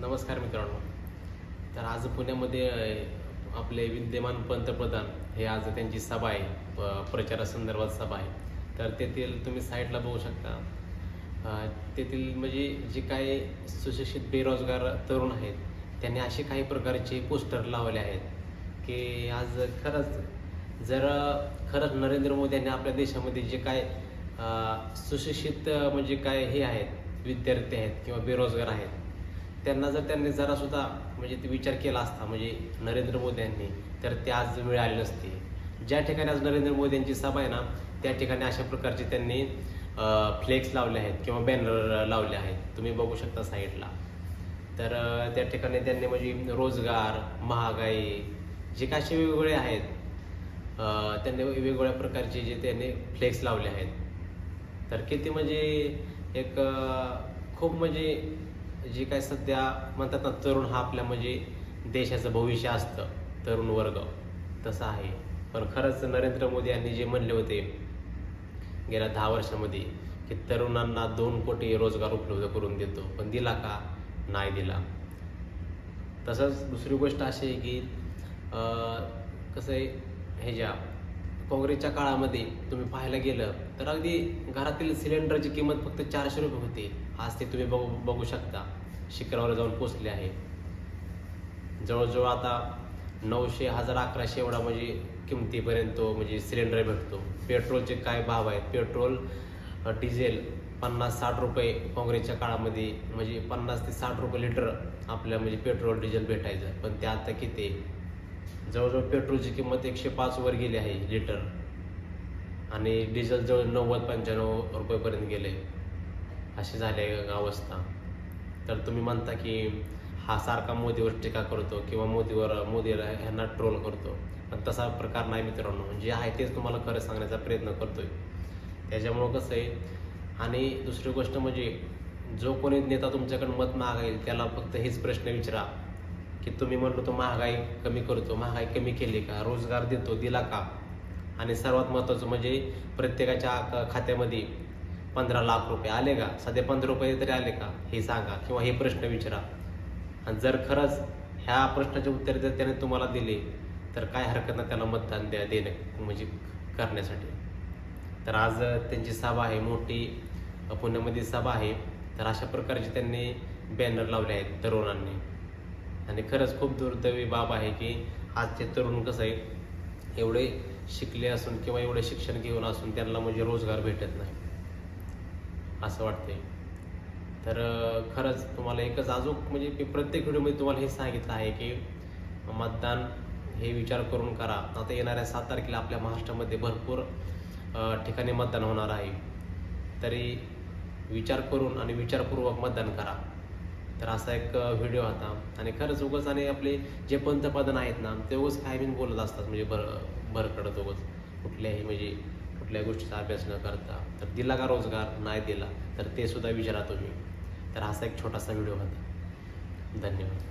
नमस्कार मित्रांनो. तर आज पुण्यामध्ये आपले विद्यमान पंतप्रधान हे आज त्यांची सभा आहे प- प्रचारासंदर्भात सभा आहे. तर तेथील तुम्ही साईडला बघू शकता. तेथील म्हणजे जे काही सुशिक्षित बेरोजगार तरुण आहेत त्यांनी असे काही प्रकारचे पोस्टर लावले आहेत की आज खरंच जर खरंच नरेंद्र मोदी यांनी आपल्या देशामध्ये जे काय सुशिक्षित म्हणजे काय हे आहेत विद्यार्थी आहेत किंवा बेरोजगार आहेत त्यांना जर त्यांनी जरासुद्धा म्हणजे ते विचार केला असता म्हणजे नरेंद्र मोदी यांनी तर ते आज मिळाले नसते. ज्या ठिकाणी आज नरेंद्र मोदी यांची सभा आहे ना त्या ठिकाणी अशा प्रकारचे त्यांनी फ्लेक्स लावले आहेत किंवा बॅनर लावले आहेत. तुम्ही बघू शकता साईडला तर त्या ठिकाणी त्यांनी म्हणजे रोजगार महागाई जे काही असे वेगवेगळे आहेत त्यांनी वेगवेगळ्या प्रकारचे जे त्यांनी फ्लेक्स लावले आहेत. तर किती म्हणजे एक खूप म्हणजे जे काय सध्या म्हणतात ना तरुण हा आपल्या म्हणजे देशाचं भविष्य असतं तरुण वर्ग. तसं आहे. पण खरंच नरेंद्र मोदी यांनी जे म्हणले होते गेल्या दहा वर्षामध्ये की तरुणांना दोन कोटी रोजगार उपलब्ध करून देतो. पण दिला का? नाही दिला. तसंच दुसरी गोष्ट अशी आहे की कसं आहे ह्याच्या काँग्रेसच्या काळामध्ये तुम्ही पाहायला गेलं तर अगदी घरातील सिलेंडरची किंमत फक्त चारशे रुपये होती. आज ते तुम्ही बघू बघू शकता. शिखरावर जाऊन पोचले आहे. जवळजवळ आता नऊशे हजार अकराशे एवढा म्हणजे किमतीपर्यंत म्हणजे सिलेंडर भेटतो. पेट्रोलचे काय भाव आहेत? पेट्रोल डिझेल पन्नास साठ रुपये काँग्रेसच्या काळामध्ये म्हणजे पन्नास ते साठ रुपये लिटर आपल्या म्हणजे पेट्रोल डिझेल भेटायचं. पण ते आता किती आहे? जवळजवळ पेट्रोलची किंमत एकशे पाच वर गेली आहे लिटर. आणि डिझेल जवळ नव्वद पंच्याण्णव रुपयेपर्यंत गेले. अशी झाली आहे अवस्था. तर तुम्ही म्हणता की हा सारखा मोदीवर टीका करतो किंवा मोदीवर मोदीला ह्यांना ट्रोल करतो. पण तसा प्रकार नाही मित्रांनो. जे आहे तेच तुम्हाला खरं सांगण्याचा प्रयत्न करतोय. त्याच्यामुळं कसं आहे आणि दुसरी गोष्ट म्हणजे जो कोणी नेता तुमच्याकडे मत मागेल त्याला फक्त हेच प्रश्न विचारा. की तुम्ही म्हणलो तो महागाई कमी करतो महागाई कमी केली का? रोजगार देतो दिला का? आणि सर्वात महत्त्वाचं म्हणजे प्रत्येकाच्या खात्यामध्ये पंधरा लाख रुपये आले का? सध्या पंधरा रुपये तरी आले का? हे सांगा किंवा हे प्रश्न विचारा. आणि जर खरंच ह्या प्रश्नाचे उत्तर जर त्याने तुम्हाला दिले तर काय हरकत नाही त्याला मतदान द्या देणं म्हणजे करण्यासाठी. तर आज त्यांची सभा आहे मोठी पुण्यामध्ये सभा आहे. तर अशा प्रकारचे त्यांनी बॅनर लावले आहेत तरुणांनी. आणि खरंच खूप दुर्दैवी बाब आहे की आजचे तरुण कसं आहे एवढे शिकले असून किंवा एवढे शिक्षण घेऊन असून त्यांना म्हणजे रोजगार भेटत नाही. असं वाटतंय. तर खरंच तुम्हाला एकच अजून म्हणजे मी प्रत्येक व्हिडिओमध्ये तुम्हाला हे सांगितलं आहे की मतदान हे विचार करून करा. आता येणाऱ्या सात तारखेला आपल्या महाराष्ट्रामध्ये भरपूर ठिकाणी मतदान होणार आहे. तरी विचार करून आणि विचारपूर्वक मतदान करा. तर असा एक व्हिडिओ होता. आणि खरंच उगाच आणि आपले जे पंतप्रधान आहेत ना ते उगच काय बिन बोलत असतात. म्हणजे बरं भरकडत उगच. कुठल्याही म्हणजे कुठल्या गोष्टीचा अभ्यास न करता. तर दिला का रोजगार? नाही दिला. तर ते सुद्धा विचारा तुम्ही. तर असा एक छोटासा व्हिडिओ होता. धन्यवाद.